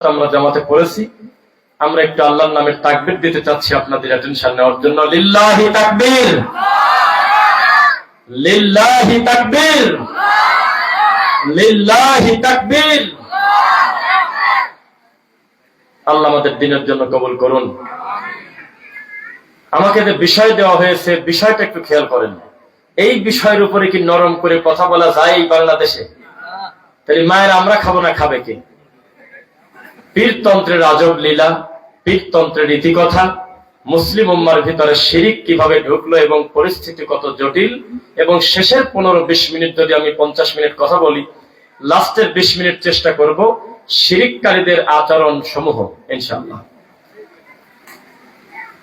আমরা জামাতে পড়েছি, আমরা একটু আল্লাহর নামের তাকবির দিতে চাচ্ছি আপনাদের অ্যাটেনশন নেওয়ার জন্য। লিল্লাহি তাকবীর! লিল্লাহি তাকবীর! লিল্লাহি তাকবীর! আল্লাহ আমাদের দিনের জন্য কবুল করুন। আমাকে যে বিষয় দেওয়া হয়েছে, বিষয়টা একটু খেয়াল করেন। এই বিষয়ের উপরে কি নরম করে কথা বলা যায় এই বাংলাদেশে? তাহলে মায়ের আমরা খাব না খাবে কি? পীরতন্ত্রের আজব লীলা, পীরতন্ত্রের রীতিকথা মুসলিম উম্মার ভিতরে শিরিক কীভাবে ঢুকলো এবং পরিস্থিতি কত জটিল, এবং শেষের পনেরো বিশ মিনিট যদি আমি পঞ্চাশ মিনিট কথা বলি, লাস্টের বিশ মিনিট চেষ্টা করব শিরিককারীদের আচরণ সমূহ ইনশাল্লাহ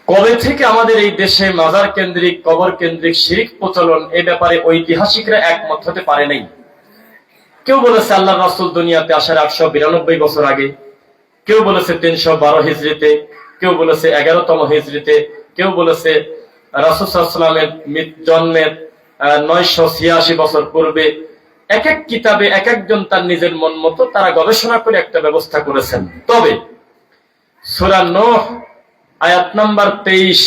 কবে থেকে আমাদের এই দেশে মাজার কেন্দ্রিক, কবর কেন্দ্রিক শিরিক প্রচলন, এ ব্যাপারে ঐতিহাসিকরা একমত হতে পারে নাই। কেউ বলেছে আল্লাহ রাসুল দুনিয়াতে আসার একশো বিরানব্বই বছর আগে কেউ বলেছে তিনশো বারো হিজড়িতে, কেউ বলেছে এগারোতম হিজড়িতে, কেউ বলেছে রাসুসাল্লামের জন্মের নয়শো ছিয়াশি বছর পূর্বে। এক এক কিতাবে এক একজন তার নিজের মন মতো তারা গবেষণা করে একটা ব্যবস্থা করেছেন। তবে আয়াত নাম্বার তেইশ,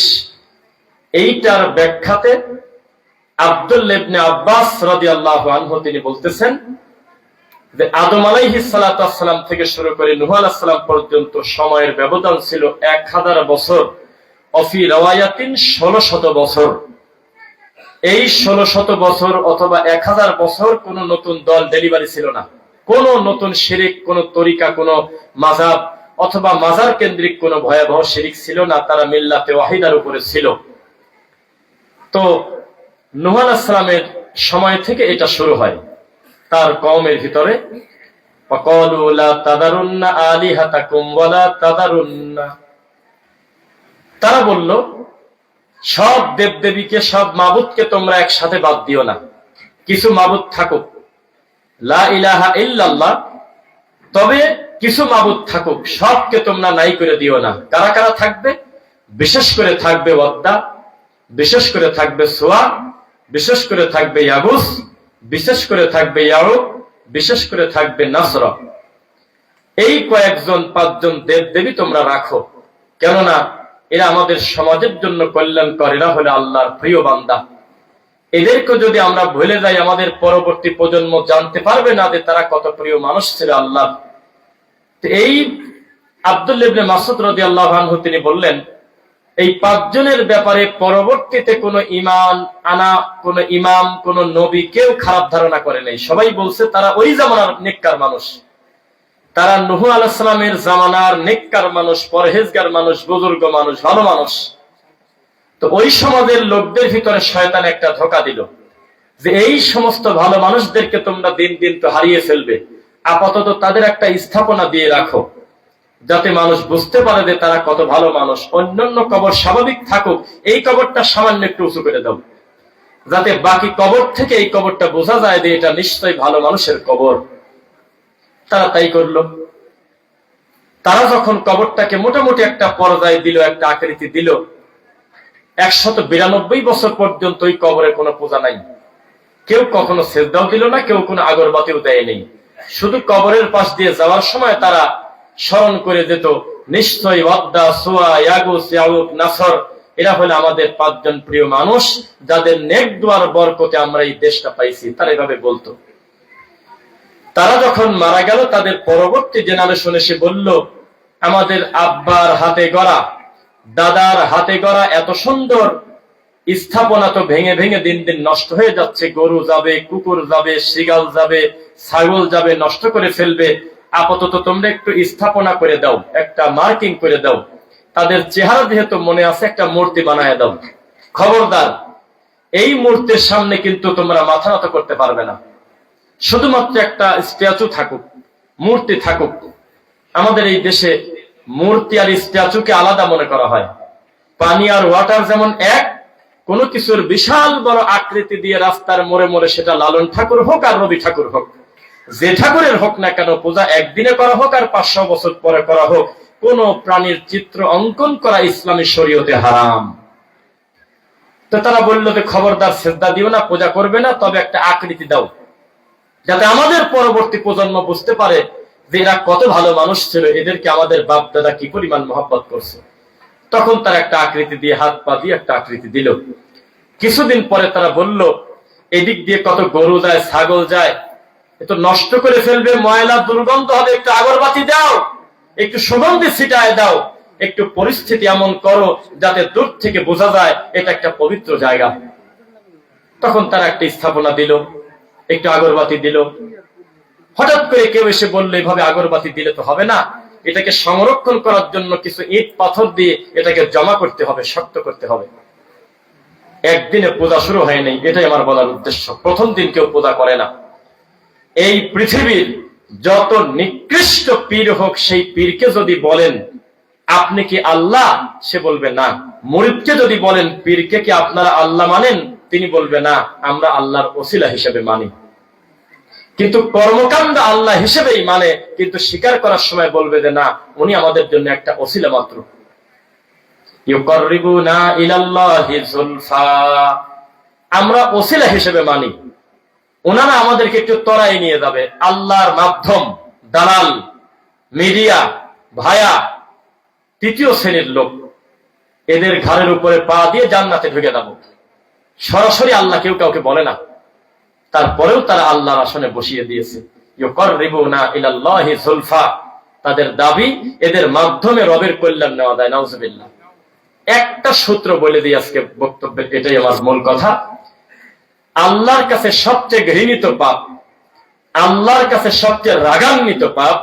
এইটার ব্যাখ্যাতে আব্দুল্লেবনে আব্বাস রাদি আল্লাহ আনহু তিনি বলতেছেন যে আদম আলাইহিসালাম থেকে শুরু করে নুহ আলাহাম পর্যন্ত সময়ের ব্যবধান ছিল এক হাজার বছর। অফি রওয়ায়াতিন ষোলো শত বছর। এই ষোলো শত বছর অথবা এক হাজার বছর কোন নতুন দল ডেলিভারি ছিল না। কোন নতুন শিরিক, কোন তরিকা, কোন মাজাব অথবা মাজার কেন্দ্রিক কোন ভয়াবহ শিরিক ছিল না, তারা মিল্লাতে ওয়াহিদার উপরে ছিল। তো নুহ আলাহামের সময় থেকে এটা শুরু হয়। তার কমের ভিতরে তারা বলল, সব দেবদেবীকে, সব মাবুদকে তোমরা একসাথে বাদ দিও না। কিছু মাবুদ থাকুক। লা ইলাহা তবে কিছু মাবুদ থাকুক, সবকে তোমরা নাই করে দিও না। কারা কারা থাকবে? বিশেষ করে থাকবে ওয়াদ্দা, বিশেষ করে থাকবে সোয়া, বিশেষ করে থাকবে ইয়াগুস বিশেষ করে থাকবে ইয়ারো বিশেষ করে থাকবে নাসর। এই কয়েকজন, পাঁচজন দেব দেবী তোমরা রাখো। কেননা এরা আমাদের সমাজের জন্য কল্যাণকর, এরা হলে আল্লাহর প্রিয় বান্দা। এদেরকে যদি আমরা ভুলে যাই, আমাদের পরবর্তী প্রজন্ম জানতে পারবে না যে তারা কত প্রিয় মানুষ ছিল আল্লাহ এই আবদুল্লিবনে মাসুদ রদি আল্লাহ তিনি বললেন এই পাঁচজনের ব্যাপারে পরবর্তীতে কোন ইমান আনা, কোন ইমাম, কোন নবী কেউ খারাপ ধারণা করে নাই। সবাই বলছে, তারা ওই জামানার নেককার মানুষ। তারা নুহু আলাহামের জামানার নেককার মানুষ, পরহেজগার মানুষ, বুজুর্গ মানুষ, ভালো মানুষ। তো ওই সমাজের লোকদের ভিতরে শয়তান একটা ধোকা দিল যে এই সমস্ত ভালো মানুষদেরকে তোমরা দিন দিন তো হারিয়ে ফেলবে। আপাতত তাদের একটা স্থাপনা দিয়ে রাখো। যাতে মানুষ বুঝতে পারে যে তারা কত ভালো মানুষ, অন্যান্য কবর স্বাভাবিক থাকুক, এই কবরটা সামান্য একটু উঁচু করে দাও। যাতে বাকি কবর থেকে এই কবরটা বোঝা যায় যে এটা নিশ্চয়ই ভালো মানুষের কবর। তারা তাই করল। তারা যখন কবরটাকে মোটামুটি একটা পর্যায়ে দিল, একটা আকৃতি দিল, একশত বিরানব্বই বছর পর্যন্ত ওই কবরে কোনো পূজা নাই। কেউ কখনো সেজদাও দিল না, কেউ কোনো আগরবাতিও দেয় নেই শুধু কবরের পাশ দিয়ে যাওয়ার সময় তারা স্মরণ করে দিত, নিশ্চয়ই ওয়াদ্দা সোয়া ইয়াগুস ইয়াউক নাসর। এরা হলো আমাদের পাঁচজন প্রিয় মানুষ, যাদের নেক বরকতে আমরা এই দেশটা পাইছি, তারা এভাবে বলতো। তারা যখন মারা গেল, তাদের পরবর্তী জেনারেশন এসে বলল, আমাদের আব্বার হাতে গড়া, দাদার হাতে গড়া এত সুন্দর, স্থাপনা তো ভেঙে ভেঙে দিন দিন নষ্ট হয়ে যাচ্ছে। গরু যাবে, কুকুর যাবে শিগাল যাবে, ছাগল যাবে, নষ্ট করে ফেলবে। আপাতত তোমরা একটু স্থাপনা করে দাও, একটা মার্কিং করে দাও। তাদের চেহারা যেহেতু মনে আছে, একটা মূর্তি বানায় দাও। খবরদার, এই মূর্তির সামনে কিন্তু তোমরা মাথা নত করতে পারবে না। শুধুমাত্র একটা স্ট্যাচু থাকুক, মূর্তি থাকুক। আমাদের এই দেশে মূর্তি আর স্ট্যাচুকে আলাদা মনে করা হয়। পানি আর ওয়াটার যেমন এক, কোনো কিছুর বিশাল বড় আকৃতি দিয়ে রাস্তার মোড়ে মোড়ে সেটা লালন ঠাকুর হোক আর রবি ঠাকুর হোক। যে ঠাকুরের হোক না কেন পূজা একদিনে করা হোক আর পাঁচশো বছর পরে করা হোক, কোন প্রাণীর চিত্র অঙ্কন করা ইসলামী শরীয়তে হারাম। তো তারা বলল যে খবরদার শ্রদ্ধা দিও না, পূজা করবে না, তবে একটা আকৃতি দাও। যাতে আমাদের পরবর্তী প্রজন্ম বুঝতে পারে যে এরা কত ভালো মানুষ ছিল, এদেরকে আমাদের বাপ দাদা কি পরিমাণ মহব্বত করছে। তখন তারা একটা আকৃতি দিয়ে, হাত পা দিয়ে একটা আকৃতি দিল। কিছুদিন পরে তারা বলল, এদিক দিয়ে কত গরু যায়, ছাগল যায় এ তো নষ্ট করে ফেলবে, ময়লা দুর্গন্ধ হবে, একটু আগরবাতি দাও, একটু সুগন্ধি ছিটায় দাও, একটু পরিস্থিতি এমন করো যাতে দূর থেকে বোঝা যায় এটা একটা পবিত্র জায়গা। তখন তারা একটা স্থাপনা দিল, একটু আগরবাতি দিল। হঠাৎ করে কেউ এসে বলল, এভাবে আগরবাতি দিলে তো হবে না। এটাকে সংরক্ষণ করার জন্য কিছু ইট, পাথর দিয়ে এটাকে জমা করতে হবে, শক্ত করতে হবে। একদিনে পূজা শুরু হয়নি, এটাই আমার বলার উদ্দেশ্য। প্রথম দিন কেউ পূজা করে না। এই পৃথিবীর যত নিকৃষ্ট পীর হোক, সেই পীরকে যদি বলেন, আপনি কি আল্লাহ? সে বলবে, না। মরিদকে যদি বলেন, পীরকে কি আপনারা আল্লাহ মানেন? তিনি বলবে, না, আমরা আল্লাহর ওসিলা হিসেবে মানি। কিন্তু কর্মকাণ্ড আল্লাহ হিসেবেই মানে কিন্তু স্বীকার করার সময় বলবে যে, না, উনি আমাদের জন্য একটা ওসিলা মাত্র। আমরা ওসিলা হিসেবে মানি। ওনারা আমাদেরকে একটু তরাই নিয়ে যাবে। আল্লাহর মাধ্যম, দালাল, মিডিয়া, ভায়া, তৃতীয় শ্রেণির লোক। এদের ঘাড়ের উপরে পা দিয়ে জান্নাতে ঢুকে দেব সরাসরি আল্লাহ কেউ কাউকে বলে না। তারপরেও তারা আল্লাহর আসনে বসিয়ে দিয়েছে। তাদের দাবি, এদের মাধ্যমে রবের কল্যাণ নেওয়া যায়, নাউজুবিল্লাহ। একটা সূত্র বলে দিই আজকে বক্তব্যের, এটাই আমার মূল কথা। আল্লাহর কাছে সবচেয়ে ঘৃণিত পাপ, আল্লাহর কাছে সবচেয়ে রাগান্বিত পাপ,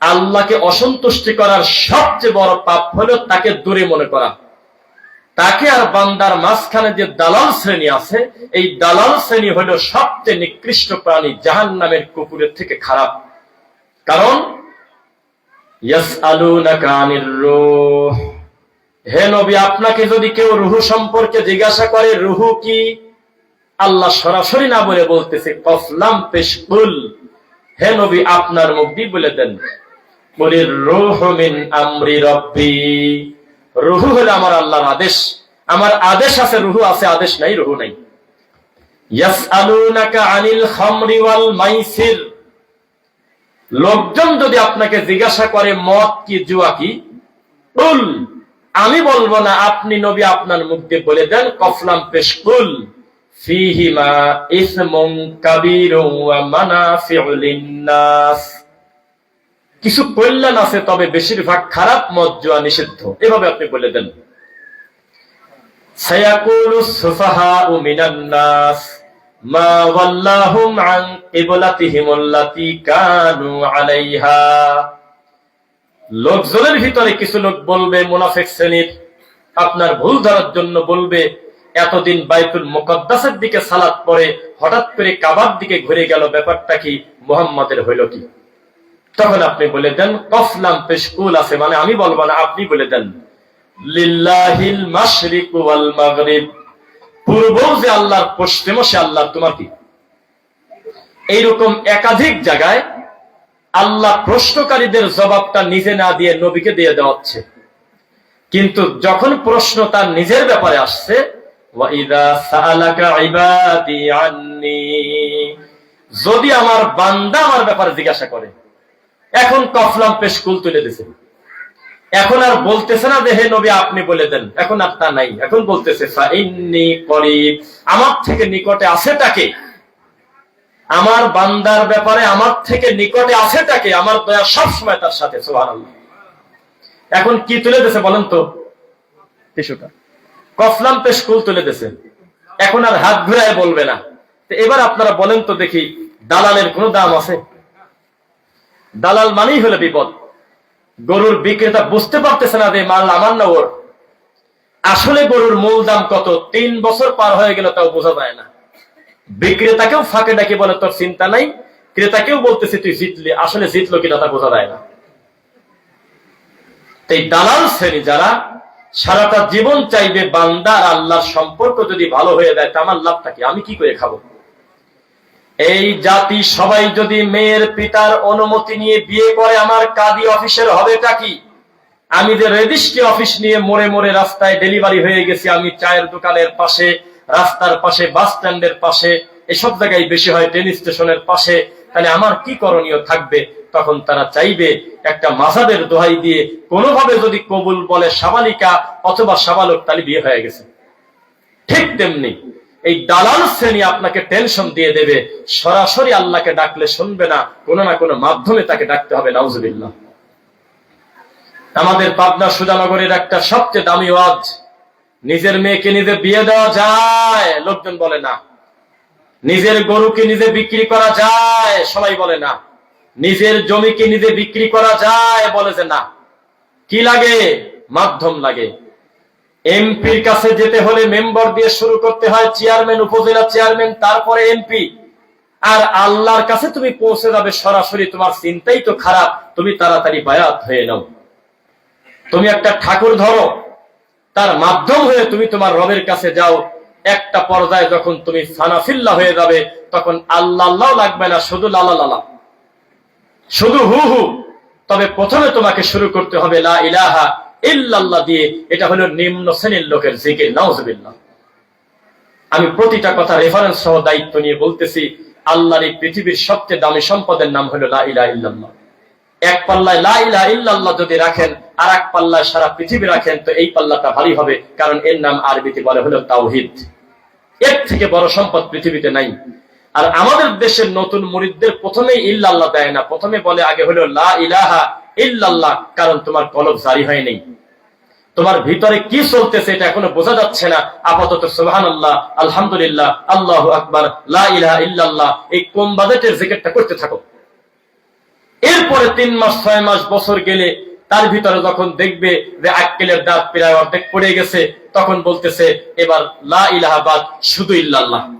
আল্লাহকে অসন্তুষ্টি করার সবচেয়ে বড় পাপ হলো তাকে দূরে মনে করা। তাকে আর বান্দার মাঝখানে যে দালাল শ্রেণি আছে, এই দালাল শ্রেণি হলো সবচেয়ে নিকৃষ্ট প্রাণী জাহান নামের কুকুরের থেকে খারাপ। কারণ হে নবী, আপনাকে যদি কেউ রুহু সম্পর্কে জিজ্ঞাসা করে, রুহু কি? আল্লাহ সরাসরি না বলে বলতেছে, কফলাম পেশকুল। হে নবী, আপনার মুখ দিয়ে বলে দেন। বলির রুহ মিন আমরি রব্বি। রুহু হলো আমার আল্লাহর আদেশ। আমার আদেশ আছে, রুহু আছে, আদেশ নাই, রুহু নাই। আনিল ওয়াল মাইসির। লোকজন যদি আপনাকে জিজ্ঞাসা করে, মদ কি, জুয়া কি? কুল, আমি বলব না, আপনি নবী আপনার মুখ দিয়ে বলে দেন, কফলাম পেশকুল। ফিহিমা মানাফিউ লিন-নাস। কিছু কল্যাণ আছে, তবে বেশিরভাগ খারাপ মদ জুয়া নিষিদ্ধ। এভাবে আপনি বলে দেন। মা ওয়াল্লাহুম আন কিবলাতিহিম আল্লাতী কানু আলাইহা। লোকজনের ভিতরে কিছু লোক বলবে, মুনাফিক শ্রেণির। আপনার ভুল ধরার জন্য বলবে এতদিন বাইতুল মুকদ্দাসের দিকে সালাত পরে হঠাৎ করে কাবার দিকে ঘুরে গেল ব্যাপারটা কি মোহাম্মদের হইল কি? তখন আপনি বলে দেন, কফলাম পেশকুল আছে। মানে আমি বলব না, আপনি বলে দেন, লিল্লাহিল ওয়াল মাগরিব। পূর্ব যে আল্লাহর পশ্চিম সে আল্লাহ, তোমার কি? এইরকম একাধিক জায়গায় আল্লাহ প্রশ্নকারীদের জবাবটা নিজে না দিয়ে নবীকে দিয়ে দেওয়াচ্ছে কিন্তু যখন প্রশ্ন তার নিজের ব্যাপারে আসছে ওয়াইদা সালাকা ইবাদি আননি যদি আমার বান্দা আমার ব্যাপারে জিজ্ঞাসা করে, এখন কফলাম পেশকুল তুলে দিছে। এখন আর বলতেছে না যে, হে নবী, আপনি বলে দেন। এখন আর তা নাই। এখন বলতেছে আমার থেকে নিকটে আছে তাকে আমার বান্দার ব্যাপারে আমার থেকে নিকটে আছে তাকে আমার দয়া সবসময় তার সাথে সোহার এখন কি তুলে দিছে বলেন তো? কিছুটা কফলাম পেশকুল তুলে দিছে এখন আর হাত ঘুরায় বলবে না। এবার আপনারা বলেন তো দেখি, দালালের কোনো দাম আছে? দালাল মানেই হলো বিপদ। গরুর বিক্রেতা বুঝতে পারতেছে না যে মাল আমার না ওর। আসলে গরুর মূল দাম কত? তিন বছর পার হয়ে গেল, তাও বোঝা যায় না। বিক্রেতাকেও ফাঁকে ডাকে বলে, তোর চিন্তা নাই। ক্রেতাকেও বলতেছে, তুই জিতলি। আসলে জিতলো কিনা তা বোঝা যায় না। এই দালাল শ্রেণি যারা সারাটা জীবন চাইবে বান্দার আল্লাহর সম্পর্ক যদি ভালো হয়ে যায় আমার লাভটা কি? আমি কি করে খাব? এই জাতি সবাই যদি মেয়ের পিতার অনুমতি নিয়ে বিয়ে করে, আমার কাদি অফিসের হবেটা কি? আমি যে রেজিস্ট্রি অফিস নিয়ে মোড়ে মোড়ে রাস্তায় ডেলিভারি হয়ে গেছি, আমি চায়ের দোকানের পাশে, রাস্তার পাশে বাস স্ট্যান্ডের পাশে, এসব জায়গায় বেশি হয়, ট্রেন স্টেশনের পাশে তাহলে আমার কি করণীয় থাকবে? তখন তারা চাইবে একটা মাসাদের দোহাই দিয়ে কোনোভাবে যদি কবুল বলে সাবালিকা অথবা সাবালক তাহলে বিয়ে হয়ে গেছে। ঠিক তেমনি এই দালাল শ্রেণি আপনাকে টেনশন দিয়ে দেবে, সরাসরি আল্লাহকে ডাকলে শুনবে না, কোনো না কোনো মাধ্যমে তাকে ডাকতে হবে, নাউজুবিল্লাহ। আমাদের পাবনা সুজানগরের একটা সবচেয়ে দামি ওয়াজ, নিজের মেয়েকে নিজে বিয়ে দেওয়া যায়, লোকজন বলে না। নিজের গরুকে নিজে বিক্রি করা যায়, সবাই বলে না। নিজের জমিকে নিজে বিক্রি করা যায়, বলে যে না। কি লাগে? মাধ্যম লাগে। এমপির কাছে যেতে হলে মেম্বার দিয়ে শুরু করতে হয়, চেয়ারম্যান, উপজেলা চেয়ারম্যান, তারপরে এমপি। আর আল্লাহর কাছে তুমি পৌঁছে যাবে সরাসরি, তোমার চিন্তাই তো খারাপ। তুমি তাড়াতাড়ি বায়াত হয়ে নাও। তুমি একটা ঠাকুর ধরো, তার মাধ্যম হয়ে তুমি তোমার রবের কাছে যাও। একটা পর্যায়ে যখন তুমি সানাফিল্লা হয়ে যাবে, তখন আল্লাহ লাগবে না, শুধু লালা লালা শুধু হু হু। তবে প্রথমে তোমাকে শুরু করতে হবে, লা ইলাহা ইল্লাল্লাহ দিয়ে। এটা হলো নিম্ন শ্রেণির লোকের জিকির, নাউজুবিল্লাহ। আমি প্রতিটা কথা রেফারেন্স সহ দায়িত্ব নিয়ে বলতেছি, আল্লাহর এই পৃথিবীর সবচেয়ে দামি সম্পদের নাম হলো লা ইলাহা ইল্লাল্লাহ। এক পাল্লায় লা ইলাহা ইল্লাল্লাহ যদি রাখেন আর এক পাল্লায় সারা পৃথিবী রাখেন, তো এই পাল্লাটা ভারী হবে, কারণ এর নাম আরবিতে বলে হলো তাওহিদ। এর থেকে বড় সম্পদ পৃথিবীতে নাই। আর আমাদের দেশের নতুন মুরিদদের প্রথমেই ইল্লাল্লাহ দেয় না, প্রথমে বলে আগে হলো লা ইলাহা ইল্লাল্লাহ, কারণ তোমার কলব জারি হয় নেই। তোমার ভিতরে কি চলতেছে এটা এখনও বোঝা যাচ্ছে না। আপাতত সুবহান আল্লাহ আলহামদুলিল্লাহ, আল্লাহ আকবার, লা ইলাহা ইল্লাল্লাহ, এই কম বাজেটের জিকিরটা করতে থাকো। এরপরে তিন মাস, ছয় মাস, বছর গেলে তার ভিতরে যখন দেখবে যে আক্কেলের দাঁত প্রায় অর্ধেক পড়ে গেছে, তখন বলতেছে, এবার লা ইলাহাবাদ শুধু ইল্লাল্লাহ।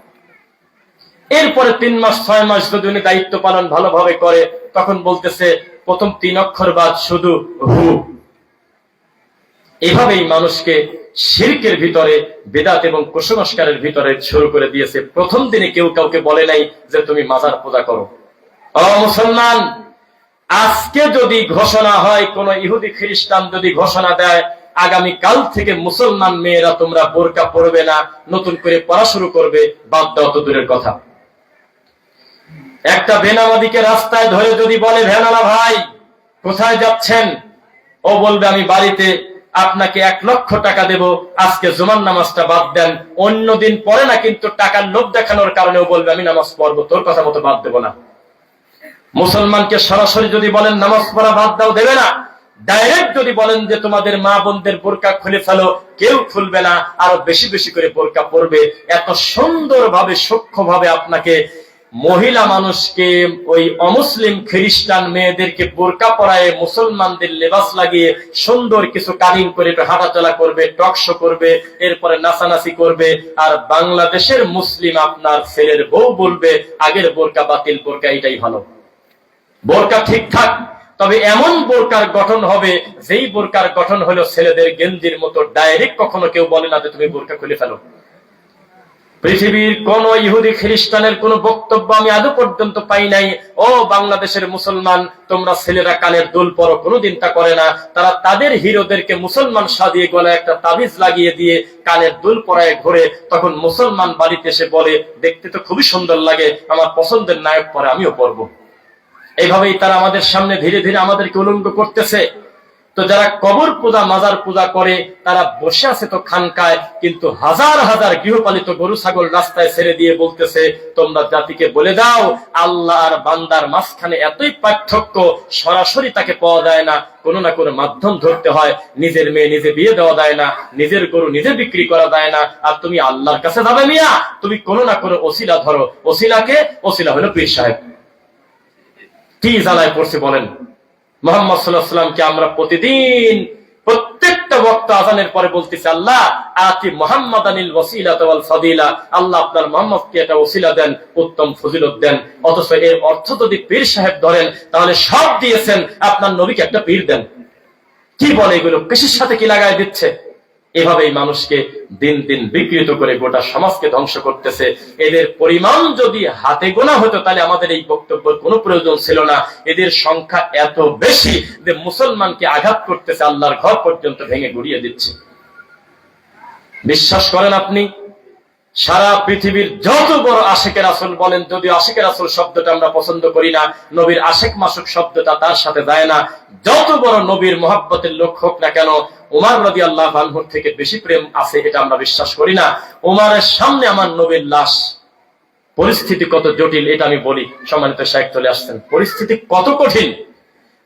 এরপরে তিন মাস, ছয় মাস যদি উনি দায়িত্ব পালন ভালোভাবে করে, তখন বলতেছে, প্রথম তিন অক্ষর বাদ, শুধু হু। এভাবেই মানুষকে শিরকের ভিতরে, বেদাত এবং কুসংস্কারের ভিতরে শুরু করে দিয়েছে। প্রথম দিনে কেউ কাউকে বলে নাই যে, তুমি মাজার পূজা করো। ও মুসলমান! আজকে যদি ঘোষণা হয়, কোন ইহুদি খ্রিস্টান যদি ঘোষণা দেয় আগামী কাল থেকে মুসলমান মেয়েরা তোমরা বোরকা পড়বে না, নতুন করে পড়া শুরু করবে, বাদ দেওয়া তো দূরের কথা। একটা বেনামাদিকে রাস্তায় ধরে যদি বলে ভেনালা ভাই, কোথায় যাচ্ছেন? ও বলবে, আমি বাড়িতে, আপনাকে এক লক্ষ টাকা দেব, আজকে জুমান নামাজটা বাদ দেন অন্য দিন পরে না কিন্তু টাকার লোভ দেখানোর কারণেও বলবে, আমি নামাজ পড়ব, তোর কথা মতো বাদ দেবো না। মুসলমানকে সরাসরি যদি বলেন নামাজ পড়া বাদ দাও, দেবে না। ডাইরেক্ট যদি বলেন যে তোমাদের মা বোনদের বোরকা খুলে ফেলো, কেউ খুলবে না। আরও বেশি বেশি করে বোরকা পড়বে এত সুন্দর ভাবে সূক্ষ্ম ভাবে আপনাকে মহিলা মানুষকে, ওই অমুসলিম খ্রিস্টান মেয়েদেরকে বোরকা পরায় মুসলমানদের লেবাস লাগিয়ে সুন্দর কিছু কাটিং করে হাঁটাচলা করবে টকশো করবে, এরপরে নাচানাচি করবে। আর বাংলাদেশের মুসলিম আপনার ছেলের বউ বলবে, আগের বোরকা বাতিল, বোরকা এটাই ভালো। বোরকা ঠিকঠাক তবে এমন বোরকার গঠন হবে, যেই বোরকার গঠন হলো ছেলেদের গেঞ্জির মতো। ডাইরেক্ট কখনো কেউ বলে না যে তুমি বোরকা খুলে ফেলো। পৃথিবীর কোন ইহুদি খ্রিস্টানের কোন বক্তব্য আমি আদৌ পর্যন্ত পাই নাই। ও বাংলাদেশের মুসলমান, তোমরা ছেলেরা কানের দুল পরো, কোনোদিন তা করে না। তারা তাদের হিরোদেরকে মুসলমান সাজিয়ে গলায় একটা তাবিজ লাগিয়ে দিয়ে কানের দুল পরায় ঘুরে। তখন মুসলমান বাড়িতে এসে বলে, দেখতে তো খুবই সুন্দর লাগে, আমার পছন্দের নায়ক পরে আমিও পরবো। এইভাবেই তারা আমাদের সামনে ধীরে ধীরে আমাদেরকে উলঙ্গ করতেছে। তো যারা কবর পূজা, মাজার পূজা করে, তারা বসে আছে তো খানকায়, কিন্তু হাজার হাজার গৃহপালিত গরু, ছাগল রাস্তায় ছেড়ে দিয়ে বলতেছে, তোমরা জাতিকে বলে দাও, আল্লাহ আর বান্দার মাঝখানে এতই পার্থক্য, সরাসরি তাকে পাওয়া যায় না, কোনো না কোনো মাধ্যম ধরতে হয়, নিজের মেয়ে নিজে বিয়ে দেওয়া যায় না, নিজের গরু নিজে বিক্রি করা যায় না, আর তুমি আল্লাহর কাছে যাবে মিয়া, তুমি কোনো না কোনো ওসিলা ধরো। ওসিলাকে, ওসিলা হলো পীর সাহেব। কি জ্বালায় পড়ছে বলেন? মোহাম্মদ সাল্লাহ সাল্লামকে আমরা প্রতিদিন, প্রত্যেকটা বক্ত আজানের পরে বলতেছে, আল্লাহ, আতি মোহাম্মদ আনিল ওসিলা তোয়াল ফদিলা। আল্লাহ আপনার মোহাম্মদকে একটা ওসিলা দেন, উত্তম ফজিলত দেন। অথচ এর অর্থ যদি পীর সাহেব ধরেন, তাহলে সব দিয়েছেন, আপনার নবীকে একটা পীর দেন। কি বলে এগুলো? কৃষির সাথে কি লাগায় দিচ্ছে? এভাবেই মানুষকে দিন দিন বিকৃত করে গোটা সমাজকে ধ্বংস করতেছে। এদের পরিমাণ যদি হাতে গোনা হতো, তাহলে আমাদের এই বক্তব্যের কোনো প্রয়োজন ছিল না। এদের সংখ্যা এত বেশি যে মুসলমানকে আঘাত করতেছে, আল্লাহর ঘর পর্যন্ত ভেঙে গুড়িয়ে দিচ্ছে। বিশ্বাস করেন আপনি? সারা পৃথিবীর যত বড় আশেকের আসল বলেন, যদি আশেকের আসল শব্দটা আমরা পছন্দ করি না, নবীর আশেক মাসুক শব্দটা তার সাথে যায় না। যত বড় নবীর মহাব্বতের লোক হোক না কেন, উমার রদি আল্লাহ আনহুর থেকে বেশি প্রেম আছে এটা আমরা বিশ্বাস করি না। উমারের সামনে আমার নবীর লাশ। পরিস্থিতি কত জটিল, এটা আমি বলি। সম্মানিত শাহেক চলে আসছেন। পরিস্থিতি কত কঠিন।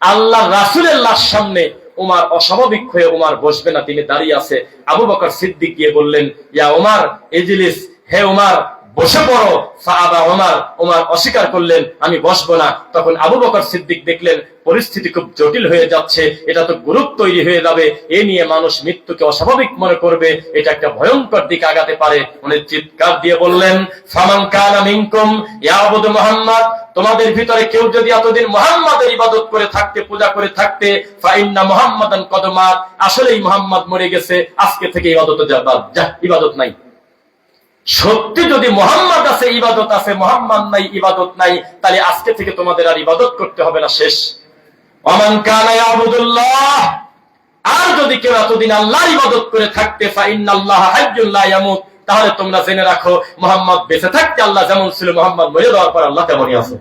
আল্লাহ রাসুলের লাশ সামনে উমার অস্বাভাবিক হয়ে উমার বসবে না, তিনি দাঁড়িয়ে আছে। আবু বকর সিদ্দিক গিয়ে বললেন, ইয়া উমার, এজিলিস, হে উমার বসে পড়ো। সাহাবা উমার উমার অস্বীকার করলেন, আমি বসবো না। তখন আবু বকর সিদ্দিক দেখলেন, পরিস্থিতি খুব জটিল হয়ে যাচ্ছে, এটা তো গ্রুপ তৈরি হয়ে যাবে, এ নিয়ে মানুষ মৃত্যুকে অস্বাভাবিক মনে করবে, এটা একটা ভয়ঙ্কর দিকে আগাতে পারে। উনি চিৎকার দিয়ে বললেন, ফামান কানা মিনকুম, ইয়াবুদু মুহাম্মদ, তোমাদের ভিতরে কেউ যদি এতদিন মুহাম্মাদের ইবাদত করে থাকতে, পূজা করে থাকতে ফাইন্না মুহাম্মাদান কদমাত আসলেই মুহাম্মদ মরে গেছে, আজকে থেকে ইবাদত যা ইবাদত নাই। সত্যি যদি মোহাম্মদ আছে, ইবাদত আছে, মোহাম্মদ নাই, ইবাদত নাই, তাহলে আজকে থেকে তোমাদের আর ইবাদত করতে হবে না, শেষ। আর যদি কেউ এতদিন আল্লাহ ইবাদত করে থাকতে তাহলে তোমরা জেনে রাখো, মোহাম্মদ বেঁচে থাকতে আল্লাহ যেমন ছিল, মোহাম্মদ মরে যাওয়ার পর আল্লাহ তেমনই আছে।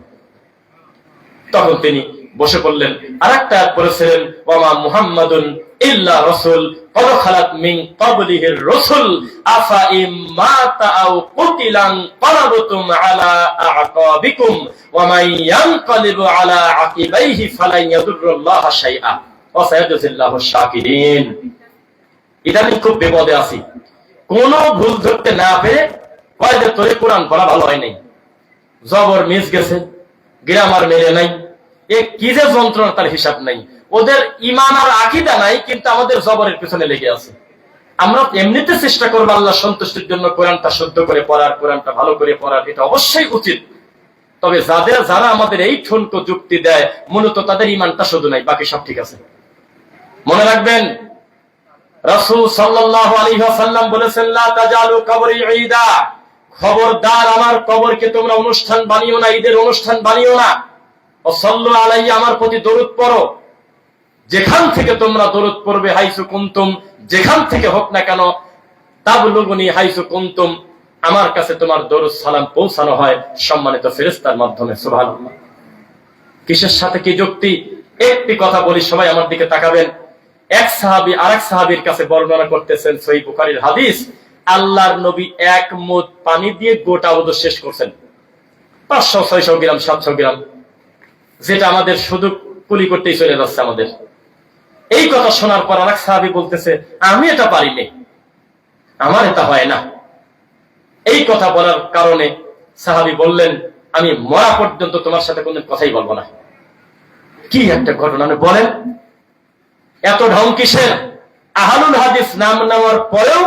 তখন তিনি বসে পড়লেন আর একটা পড়েছিলেন ওয়ামা মুহাম্মাদুন ইল্লা রাসূল, কদ খালাত মিন ক্বাবলিহির রাসূল, আফা ইম্মাতা আও কুতিলান ক্বালাবতুম আলা আ'কাবিকুম আলা আকিবাইহি শাকিরিন। ইদানিং খুব বিপদে আছি। কোন ভুল ধরতে না পেরে কয় যে তোরে কোরআন পড়া ভালো হয় নাই। জবর মিস গেছে, গ্রামার মেলে নাই। কি যে যন্ত্রণা, তার হিসাব নাই। ওদের ইমান আর আকিদা নাই, কিন্তু আমাদের জবরের পিছনে লেগে আছে। আমরা এমনিতে চেষ্টা করব আল্লাহ সন্তুষ্টির জন্য কোরআনটা শুদ্ধ করে পড়ার, কোরআনটা ভালো করে পড়ার, এটা অবশ্যই উচিত। তবে যাদের, যারা আমাদের এই ঠুনকো যুক্তি দেয়, মূলত তাদের ইমানটা শুধু নাই, বাকি সব ঠিক আছে। মনে রাখবেন, রাসূল সাল্লাল্লাহু আলাইহি বলেছেন খবরদার আমার কবরকে তোমরা অনুষ্ঠান বানিও না, ঈদের অনুষ্ঠান বানিও না। আমার প্রতি দরুদ পড়ো। যেখান থেকে তোমরা দরুদ পড়বে, হাইসু কুনতুম, যেখান থেকে হোক না কেন, তাবলুগুনি হাইসু কুনতুম, আমার কাছে তোমার দরুদ সালাম পৌঁছানো হয় সম্মানিত ফেরেশতার মাধ্যমে, সুবহানাল্লাহ। কিসের সাথে কি যুক্তি? একটি কথা বলি, সবাই আমার দিকে তাকাবেন। এক সাহাবি, আরেক সাহাবির কাছে বর্ণনা করতেছেন সহি বুখারীর হাদিস, আল্লাহর নবী এক মুদ পানি দিয়ে গোটা ওদ শেষ করছেন। পাঁচশো, ছয়শো গ্রাম, সাতশো গ্রাম। যেটা আমাদের শুধু কুলি করতেই চলে যাচ্ছে আমাদের। এই কথা শোনার পর আরেক সাহাবি বলতেছে, আমি এটা পারিনি। আমার এটা হয় না। এই কথা বলার কারণে সাহাবি বললেন, আমি মরা পর্যন্ত তোমার সাথে কোনো কথাই বলব না। কি একটা ঘটনা বলেন। এত ঢং কিসের? আহালুল হাদিস নাম নেওয়ার পরেও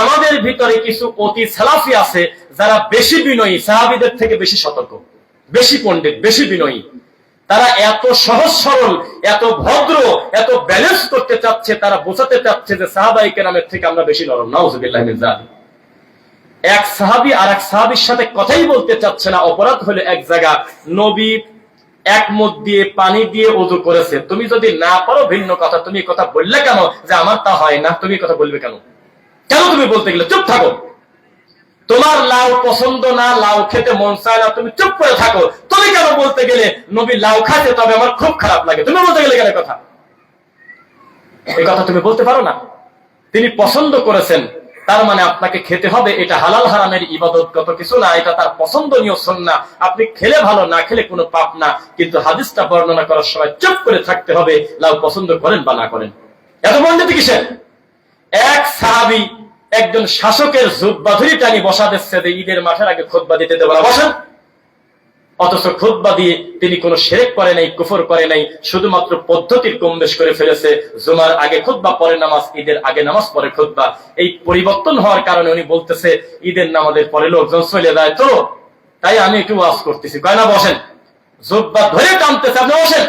আমাদের ভিতরে কিছু অতি সালাফি আছে যারা বেশি বিনয়ী, সাহাবিদের থেকে বেশি সতর্ক, বেশি পণ্ডিত, বেশি বিনয়ী। তারা এত সহজ সরল, এত ভদ্র, এত ব্যালেন্স করতে চাচ্ছে, তারা বোঝাতে চাচ্ছে যে সাহাবাই কেরামের থেকে আমরা বেশি নরম। নাউজুবিল্লাহ জালিক। এক সাহাবি আর এক সাহাবির সাথে কথাই বলতে চাচ্ছে না, অপরাধ হলে এক জায়গা। নবী এক মুখ দিয়ে পানি দিয়ে ওযু করেছে। তুমি যদি না পারো ভিন্ন কথা, তুমি কথা বললে কেন? যে আমার তা হয় না, তুমি কথা বলবে কেন? কেন তুমি বলতে গেলে? চুপ থাকো। তোমার লাউ পছন্দ না, লাউ খেতে মন চায় না, তুমি চুপ করে থাকো। কেন বলতে গেলে নবী লাউ খাতে তবে আমার খুব খারাপ লাগে। তুমি বলতে গেলে এ কথা? এই কথা তুমি বলতে পারো না? তিনি পছন্দ করেছেন, তার মানে আপনাকে খেতে হবে, এটা হালাল হারামের ইবাদতগত কিছু না, এটা তার পছন্দনীয় সন্না। আপনি খেলে ভালো, না খেলে কোনো পাপ না, কিন্তু হাদিসটা বর্ণনা করার সময় চুপ করে থাকতে হবে, লাউ পছন্দ করেন বা না করেন। এত পণ্ডিত কিসের? এক সাহাবি একজন শাসকের জুব্বাধুরি টানি বসা যে ঈদের মাঠের আগে খোদবা দিতে দেবো বসেন। অথচ খুদ্া দিয়ে তিনি কোনো সেরেক করে নাই, কুফর করে নাই, শুধুমাত্র পদ্ধতির কম বেশ করে ফেলেছে। জুমার আগে খুদ্া পরে নামাজ, ঈদের আগে নামাজ, পরে খুদ্া এই পরিবর্তন হওয়ার কারণে উনি বলতেছে, ঈদের নামাজের পরে লোকজন চলে যায় তো? তাই আমি একটু ওয়াজ করতেছি। কয়না বসেন। জোব্বা ধরে টানতেছে, আপনি বসেন।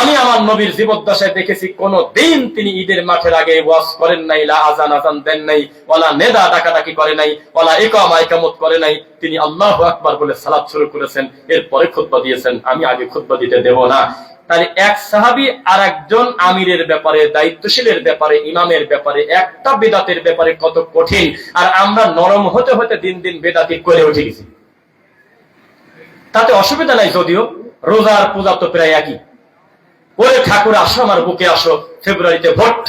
আমি আমার নবীর জীবদ্দশায় দেখেছি কোন দিন তিনি ঈদের মাঠের আগে ওয়াজ করেন নাই, লা আজান আজান দেন নাই ওলা নেদা ডাকাডাকি করে নাই ওলা একাম আইকামত করে নাই। তিনি আল্লাহ আকবার বলে সালাত শুরু করেছেন, এরপরে খুতবা দিয়েছেন। আমি আগে খুতবা দিতে দেব না। তাহলে এক সাহাবি আর একজন আমিরের ব্যাপারে, দায়িত্বশীলের ব্যাপারে, ইমামের ব্যাপারে, একটা বেদাতের ব্যাপারে কত কঠিন, আর আমরা নরম হতে হতে দিন দিন বেদাতি করে উঠে গেছি। তাতে অসুবিধা নাই, যদিও রোজার পূজা তো প্রায় একই। ওরে ঠাকুর, আসো আমার বুকে, আসো। ফেব্রুয়ারিতে ভোট।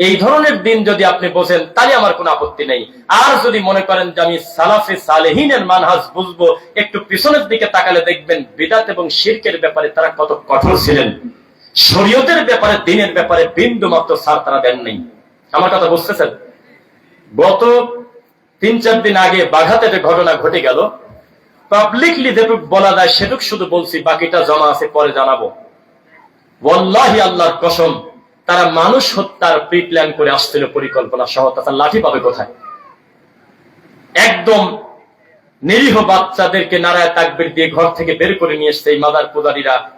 এই ধরনের দিন যদি আপনি বোঝেন, তাহলে আমার কোনো আপত্তি নেই। আর যদি মনে করেন যে আমি সালাফে সালেহিনের মানহাজ বুঝব, একটু পিছনের দিকে তাকালে দেখবেন বিদাত এবং শিরকের ব্যাপারে তারা কত কঠোর ছিলেন। শরীয়তের ব্যাপারে, দিনের ব্যাপারে বিন্দু মাত্র সার তারা দেন নেই। আমার কথা বুঝতেছেন? গত তিন চার দিন আগে বাঘাতে যে ঘটনা ঘটে গেল পাবলিকলি যেটুক বলা যায়, সেটুক শুধু বলছি, বাকিটা জমা আছে, পরে জানাব। ওয়াল্লাহি আল্লাহর কসম, তারা মানুষ হত্যার প্রি প্ল্যান করে আসছিল পরিকল্পনা সহ তারা লাঠি পাবে কোথায়? একদম নিরীহ বাচ্চাদেরকে নারায় তাকবির দিয়ে ঘর থেকে বের করে নিয়ে এসছে এই মাদার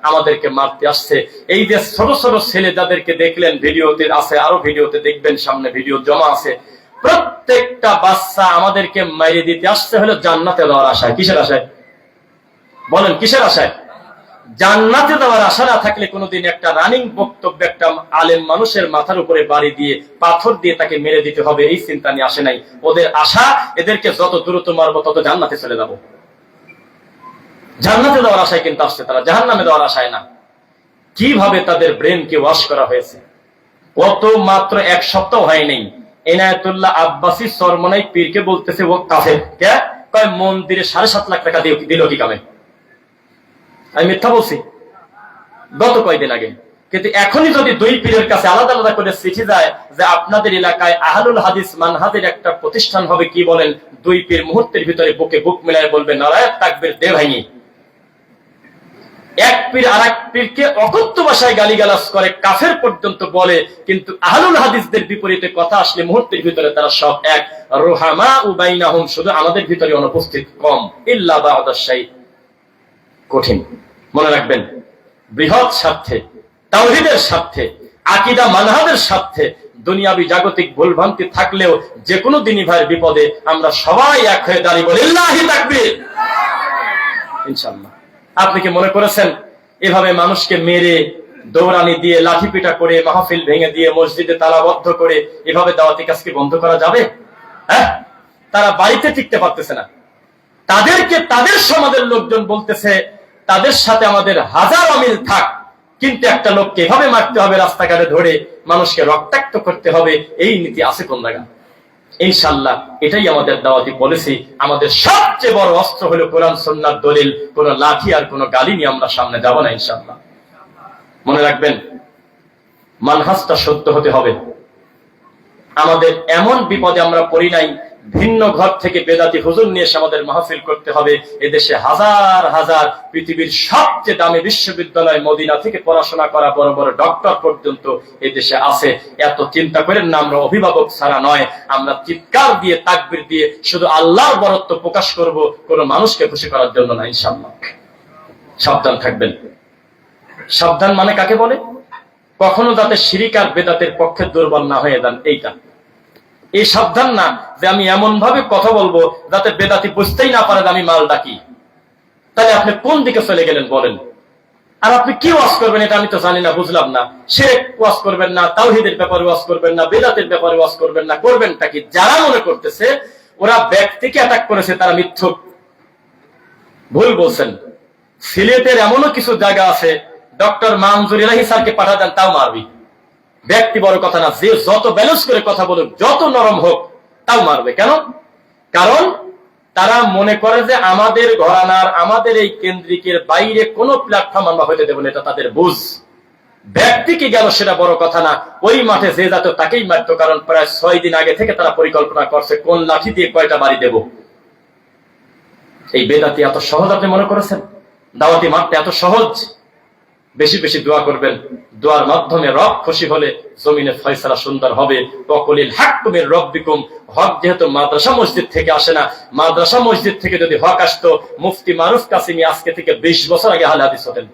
আমাদেরকে মারতে আসছে। এই যে ছোট ছোট ছেলে যাদেরকে দেখলেন, ভিডিওতে আছে, আরও ভিডিওতে দেখবেন, সামনে ভিডিও জমা আছে, প্রত্যেকটা বাচ্চা আমাদেরকে মাইরে দিতে আসছে হলো জান্নাতে আশায়। কিসের আশায়? বলেন, কিসের আশায়? জান্নাতে দেওয়ার আশা না থাকলে কোনোদিন একটা রানিং বক্তব্য একটা আলেম মানুষের মাথার উপরে বাড়ি দিয়ে, পাথর দিয়ে তাকে মেরে দিতে হবে, এই চিন্তা নিয়ে আসে নাই। ওদের আশা, এদেরকে যত দ্রুত মারবো, তত জান্নাতে চলে যাব। জান্নাতে দেওয়ার আশায় কিন্তু আসছে তারা জাহান নামে দেওয়ার আশায় না। কীভাবে তাদের ব্রেনকে ওয়াশ করা হয়েছে? কত মাত্র এক সপ্তাহ হয় নাই। এনায়তুল্লাহ আব্বাসী সরমনাই পীরকে বলতেছে, ও কাফের। কে? কয়, মন্দিরে সাড়ে সাত লাখ টাকা দিল কি কামে? আমি মিথ্যা বলছি। গত কয়দিন আগে। কিন্তু এখনই যদি দুই পীরের কাছে আলাদা আলাদা করে চিঠি যায় যে আপনাদের এলাকায় আহলুল হাদিস মানহাদের একটা প্রতিষ্ঠান হবে কি বলেন, দুই পীর মুহূর্তের ভিতরে বুকে বুক মিলায় বলবে, নারায়ণ তাকবীর দে ভাঙি এক পীর আর এক পীরকে অকথ্য ভাষায় গালিগালাজ করে, কাফের পর্যন্ত বলে, কিন্তু আহলুল হাদিসদের বিপরীতে কথা আসলে মুহূর্তের ভিতরে তারা সব এক। রোহামা উবাইনাহুম শুধু আমাদের ভিতরে অনুপস্থিত কম। ইল্লা বা কঠিন। মনে রাখবেন, বৃহৎ স্বার্থে, তাওহিদের স্বার্থে, আকিদা মানহাদের স্বার্থে দুনিয়াবি জাগতিক ভুলভ্রান্তি থাকলেও যে কোনো দিনই ভাইয়ের বিপদে আমরা সবাই এক হয়ে দাঁড়িয়ে বলি তাকবীর! ইনশাআল্লাহ। আপনি কি মনে করেছেন, এভাবে মানুষকে মেরে, দৌড়ানি দিয়ে লাঠি পিটা করে, মাহফিল ভেঙে দিয়ে, মসজিদে তালাবদ্ধ করে, এভাবে দাওয়াতি কাজকে বন্ধ করা যাবে? হ্যাঁ? তারা বাড়িতে টিকতে পারতেছে না। তাদেরকে তাদের সমাজের লোকজন বলতেছে তাদের সাথে আমাদের হাজার অমিল থাক। কিন্তু একটা লোককে এভাবে মারতে হবে রাস্তাঘাটে ধরে মানুষকে রক্তাক্ত করতে হবে, এই নীতি আছে কোন জায়গা ইনশাল্লাহ এটাই আমাদের দাওয়াতি পলিসি আমাদের সবচেয়ে বড় অস্ত্র হলো কোরআন সন্ন্যার দলিল। কোন লাঠি আর কোন গালি নিয়ে আমরা সামনে যাব না ইনশাল্লাহ মনে রাখবেন, মানহাজটা সত্য হতে হবে। আমাদের এমন বিপদে আমরা পড়ি নাই ভিন্ন ঘর থেকে বেদাতি হুজুর নিয়ে এসে আমাদের মাহফিল করতে হবে। এদেশে হাজার হাজার পৃথিবীর সবচেয়ে দামি বিশ্ববিদ্যালয় মদিনা থেকে পড়াশোনা করা বড় বড় ডক্টর পর্যন্ত এদেশে আছে। এত চিন্তা করেন না, আমরা অভিভাবক ছাড়া নয়। আমরা চিৎকার দিয়ে, তাকবির দিয়ে শুধু আল্লাহর বরত্ব প্রকাশ করব, কোন মানুষকে খুশি করার জন্য না ইনশাল্লাহ সাবধান থাকবেন। সাবধান মানে কাকে বলে? কখনো যাতে শিরিকার বেদাতের পক্ষে দুর্বল না হয়ে যান, এইটা। এই সাবধান না যে আমি এমন ভাবে কথা বলব যাতে বেদাতি বুঝতেই না পারে যে আমি মাল ডাকি তাহলে আপনি কোন দিকে চলে গেলেন বলেন? আর আপনি কি ওয়াজ করবেন এটা আমি তো জানি না, বুঝলাম না। সে ওয়াজ করবেন না, তাওহিদের ব্যাপারে ওয়াজ করবেন না, বেদাতের ব্যাপারে ওয়াজ করবেন না করবেন কি? যারা মনে করতেছে, ওরা ব্যক্তিকে অ্যাটাক করেছে, তারা মিথ্যুক। ভুল বলছেন। সিলেটের এমনও কিছু জায়গা আছে, ডক্টর মানজুর ইলাহি স্যারকে পাঠা দেন, তাও মারবি। ব্যক্তি বড় কথা না, যে যত ব্যালেন্স করে কথা বলুক, যত নরম হোক, তাও মারবে। কেন? কারণ তারা মনে করে যে আমাদের ঘরানার আমাদের এই কেন্দ্রিকের বাইরে কোনো প্ল্যাটফর্ম আমরা হইতে দেবো এটা তাদের বুঝ। ব্যক্তিকে গেল সেটা বড় কথা না, ওই মাঠে যে যাত তাকেই মারত, কারণ প্রায় ছয় দিন আগে থেকে তারা পরিকল্পনা করছে, কোন লাঠি দিয়ে কয়টা বাড়ি দেব। এই বেদাতি এত সহজ আপনি মনে করেছেন? দাওয়াতি মারতে এত সহজ? বেশি বেশি দোয়া করবেন। দোয়ার মাধ্যমে রব খুশি হলে জমিনে ফয়সালা সুন্দর হবে। অকলিল রব বিকুম হক যেহেতু মাদ্রাসা মসজিদ থেকে আসে না, মাদ্রাসা মসজিদ থেকে যদি হক আসতো, মুফতি মারুফ কাসিমি আজকে থেকে বিশ বছর আগে হালে হাদিস হতেন।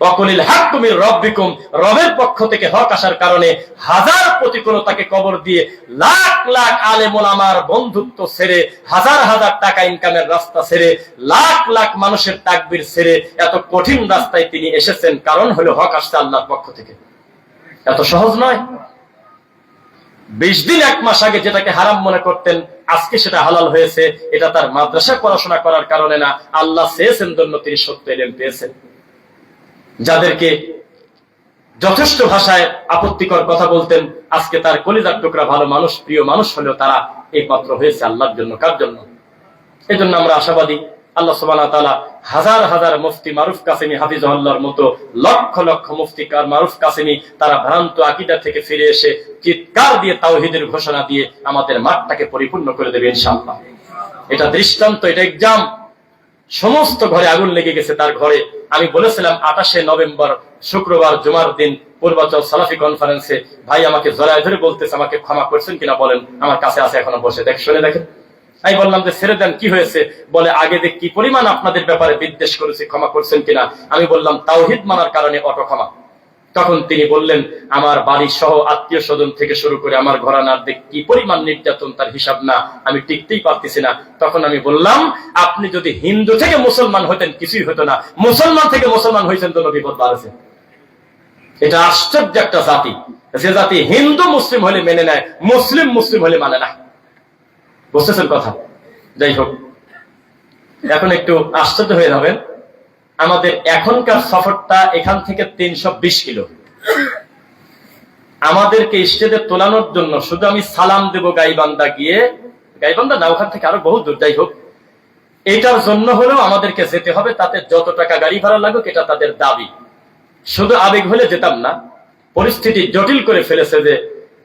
অকলিল হাক্কুমির রব্বিকুম, রবের পক্ষ থেকে হক আসার কারণে হাজার প্রতিকূলতাকে কবর দিয়ে লাখ লাখ আলেম ওলামার বন্ধুত্ব ছেড়ে, হাজার হাজার টাকা ইনকামের রাস্তা ছেড়ে, লাখ লাখ মানুষের তাকবির ছেড়ে এত কঠিন রাস্তায় তিনি এসেছেন। কারণ হলো হক আসছে আল্লাহর পক্ষ থেকে। এত সহজ নয়। বিশ দিন, এক মাস আগে যেটাকে হারাম মনে করতেন, আজকে সেটা হালাল হয়েছে। এটা তার মাদ্রাসা পড়াশোনা করার কারণে না, আল্লাহ চেয়েছেন জন্য তিনি সত্য এলেম পেয়েছেন। যাদেরকে যথেষ্ট ভাষায় আপত্তিকর কথা বলতেন, আজকে তার কলিজার টুকরা ভালো মানুষ, প্রিয় মানুষ হলেও তারা এই পাত্র হয়েছে আল্লাহর জন্য। কার জন্য? এই জন্য আমরা আশাবাদী আল্লাহ সুবাহ তালা হাজার হাজার মুফতি মারুফ কাসেমি, হাফিজ আল্লাহর মতো লক্ষ লক্ষ মুফতি কার মারুফ কাসেমি, তারা ভ্রান্ত আকিদা থেকে ফিরে এসে চিৎকার দিয়ে তাওহিদের ঘোষণা দিয়ে আমাদের মাঠটাকে পরিপূর্ণ করে দেবে ইনশাআল্লাহ। এটা দৃষ্টান্ত, এটা এক্সাম সমস্ত ঘরে আগুন লেগে গেছে তার ঘরে। আমি বলেছিলাম, আঠাশে নভেম্বর, শুক্রবার, জুমার দিন, পূর্বাচল সালাফি কনফারেন্সে ভাই আমাকে জড়ায় ধরে বলতেছে, আমাকে ক্ষমা করছেন কিনা বলেন, আমার কাছে আছে, এখনও বসে। দেখ, শুনে দেখেন। আমি বললাম যে, ছেড়ে দেন, কি হয়েছে? বলে, আগে দেখ কি পরিমাণ আপনাদের ব্যাপারে বিদ্বেষ করেছি, ক্ষমা করছেন কিনা? আমি বললাম, তাওহিদ মানার কারণে অটো ক্ষমা। তখন তিনি বললেন, আমার বাড়ি সহ আত্মীয় স্বজন থেকে শুরু করে আমার ঘরানার দিক কি পরিমাণ নির্যাতন তার হিসাব না, আমি টিকতেই পারতেছি না। তখন আমি বললাম, আপনি যদি হিন্দু থেকে মুসলমান হতেন, কিছুই হতো না। মুসলমান থেকে মুসলমান হয়েছেন তো বিপদ বাড়ছে এটা আশ্চর্য একটা জাতি। যে জাতি হিন্দু, মুসলিম হলে মেনে নেয়, মুসলিম মুসলিম হলে মানে না। বুঝতেছেন কথা? যাই হোক, এখন একটু আশ্চর্য হয়ে যাবেন। আমাদের এখনকার সফরটা এখান থেকে তিনশো বিশ কিলো। আমাদেরকে স্টেজে তোলানোর জন্য শুধু আমি সালাম দেব গাইবান্ধা গিয়ে। গাইবান্ধা না, ওখান থেকে আরও বহু দূর, যাই হোক। এটার জন্য হলেও আমাদেরকে যেতে হবে, তাতে যত টাকা গাড়ি ভাড়া লাগুক, এটা তাদের দাবি। শুধু আবেগ হলে যেতাম না, পরিস্থিতি জটিল করে ফেলেছে যে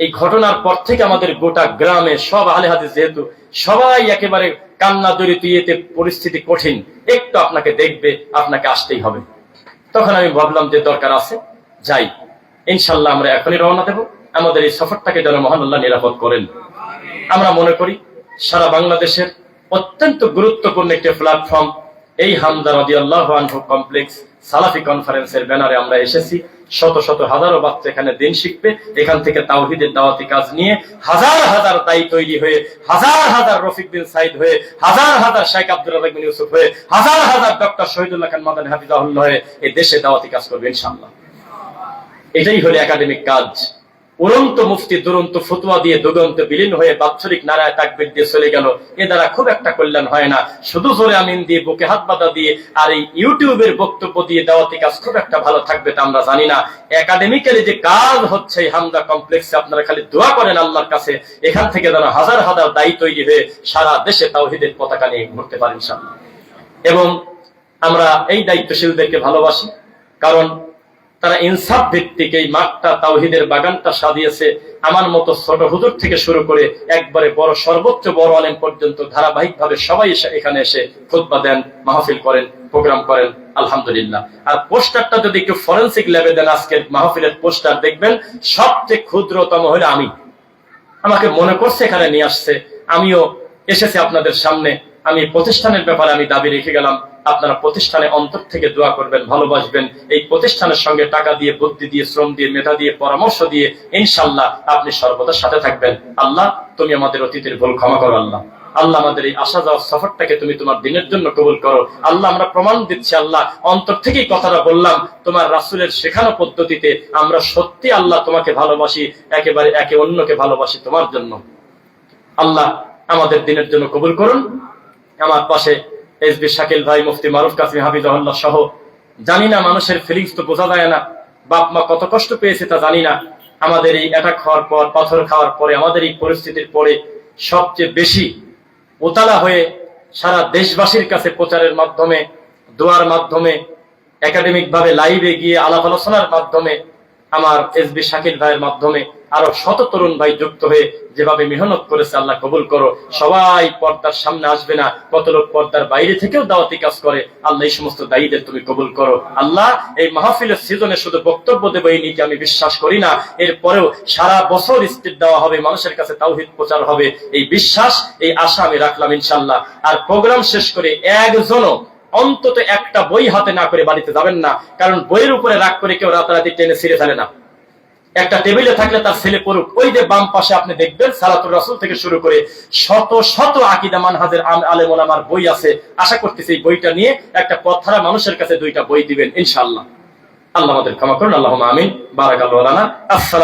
এই ঘটনার পর থেকে আমাদের গোটা গ্রামে সব আলে হাদিস যেহেতু সবাই একেবারে কান্না দরিত ইয়েতে পরিস্থিতি কঠিন। একটু আপনাকে দেখবে, আপনাকে আসতেই হবে। তখন আমি ভাবলাম যে দরকার আছে, যাই। ইনশাল্লাহ আমরা এখনই রওনা দেব। আমাদের এই সফরটাকে যেন মহান আল্লাহ নিরাপদ করেন। আমরা মনে করি, সারা বাংলাদেশের অত্যন্ত গুরুত্বপূর্ণ একটি প্ল্যাটফর্ম এই হামদা রদি আল্লাহ কমপ্লেক্স সালাফি কনফারেন্সের ব্যানারে আমরা এসেছি। শত শত হাজারো বাচ্চা এখানে দিন শিখবে। এখান থেকে তাওহিদের দাওয়াতি কাজ নিয়ে হাজার হাজার দায়ী তৈরি হয়ে, হাজার হাজার রফিক বিন সাইদ হয়ে, হাজার হাজার শেখ আব্দুল রাজাক বিন ইউসুফ হয়ে, হাজার হাজার ডক্টর শহীদুল্লাহ খান মাদান হাফিজাহুল্লাহ হয়ে এই দেশে দাওয়াতি কাজ করবে ইনশাআল্লাহ। এটাই হলো একাডেমিক কাজ। উড়ন্ত মুফতি দুরন্ত ফতুয়া দিয়ে দুগন্ত বিলীন হয়ে বাৎসরিক নারায় তাকবির দিয়ে চলে গেল। এ দ্বারা খুব একটা কল্যাণ হয় না। শুধু জোরে আমিন দিয়ে বুকে হাত বাঁধা দিয়ে আর এই ইউটিউবের বক্তব্য দিয়ে দেওয়াতে কাজ খুব একটা ভালো থাকবে তা আমরা জানি না। একাডেমিক্যালি যে কাজ হচ্ছে হামদা কমপ্লেক্সে আপনারা খালি দোয়া করেন আল্লাহর কাছে, এখান থেকে যেন হাজার হাজার দায়ী তৈরি হয়ে সারা দেশে তাওহিদের পতাকা নিয়ে ঘুরতে পারেন ইনশাআল্লাহ। এবং আমরা এই দায়িত্বশীলদেরকে ভালোবাসি, কারণ তারা ইনসাফ ভিত্তিক এই মাঠটা, তাওহিদের বাগানটা সাজিয়েছে। আমার মতো ছোট হুজুর থেকে শুরু করে একবারে বড়, সর্বোচ্চ বড় আলেম পর্যন্ত ধারাবাহিক ভাবে সবাই এসে এখানে এসে খুতবা দেন, মাহফিল করেন, প্রোগ্রাম করেন, আলহামদুলিল্লাহ। আর পোস্টারটা যদি একটু ফরেন্সিক ল্যাবে দেন আজকের মাহফিলের পোস্টার, দেখবেন সবচেয়ে ক্ষুদ্রতম হলে আমি। আমাকে মনে করছে এখানে নিয়ে আসছে। আমিও এসেছি আপনাদের সামনে। আমি প্রতিষ্ঠানের ব্যাপারে আমি দাবি রেখে গেলাম। আপনারা প্রতিষ্ঠানে অন্তর থেকে দোয়া করবেন, ভালোবাসবেন। এই প্রতিষ্ঠানের সঙ্গে টাকা দিয়ে, বুদ্ধি দিয়ে, শ্রম দিয়ে, মেধা দিয়ে, পরামর্শ দিয়ে ইনশাল্লাহ আপনি সর্বদা সাথে থাকবেন। আল্লাহ, তুমি আমাদের অতীতের ভুল ক্ষমা করো, আল্লাহ। আল্লাহ আমাদের এই আসা যাওয়ার সফরটাকে তুমি তোমার দিনের জন্য কবুল করো। আল্লাহ, আমরা প্রমাণ দিচ্ছি, আল্লাহ, অন্তর থেকেই কথাটা বললাম, তোমার রাসুলের শেখানো পদ্ধতিতে আমরা সত্যি আল্লাহ তোমাকে ভালোবাসি, একেবারে একে অন্যকে ভালোবাসি তোমার জন্য। আল্লাহ, আমাদের দিনের জন্য কবুল করুন। আমার পাশে এস বি শাকিল ভাই, মুফতি মারুফ কাসিম, হাফিজাহুল্লাহ সহ। জানি না মানুষের ফিলিংস তো বোঝা যায় না। বাপ মা কত কষ্ট পেয়েছে তা জানি না। আমাদের এই অ্যাটাক খাওয়ার পর, পাথর খাওয়ার পরে, আমাদের এই পরিস্থিতির পরে সবচেয়ে বেশি উতালা হয়ে সারা দেশবাসীর কাছে প্রচারের মাধ্যমে, দোয়ার মাধ্যমে একাডেমিক ভাবে লাইভে গিয়ে আলাপ আলোচনার মাধ্যমে, আমার এস বি শাকিল ভাইয়ের মাধ্যমে আরও শত তরুণ ভাই যুক্ত হয়ে যেভাবে মেহনত করেছে, আল্লাহ কবুল করো। সবাই পর্দার সামনে আসবে না। কত লোক পর্দার বাইরে থেকেও দাওয়াতি কাজ করে। আল্লাহ এই সমস্ত দায়ীদের তুমি কবুল করো। আল্লাহ এই মাহফিলের সিজনে শুধু বক্তব্য দেবো, এই নীতি আমি বিশ্বাস করি না। এরপরেও সারা বছর স্পিড দেওয়া হবে, মানুষের কাছে তাওহিদ প্রচার হবে। এই বিশ্বাস, এই আশা আমি রাখলাম ইনশাল্লাহ আর প্রোগ্রাম শেষ করে একজনও অন্তত একটা বই হাতে না করে বাড়িতে যাবেন না। কারণ বইয়ের উপরে রাগ করে কেউ রাতারাতি টেনে ছিঁড়ে ফেলে না। একটা টেবিলে থাকলে তার ছেলে পড়ুক। ওই যে বাম পাশে আপনি দেখবেন সালাতুর রাসুল থেকে শুরু করে শত শত আকিদা মানহাজের আলেম ওলামার বই আছে। আশা করতেছি এই বইটা নিয়ে একটা পথারা মানুষের কাছে দুইটা বই দিবেন ইনশাল্লাহ আল্লাহ আমাদের ক্ষমা করুন আল্লাহ আমিন। বারাকাল্লাহ আসসালাম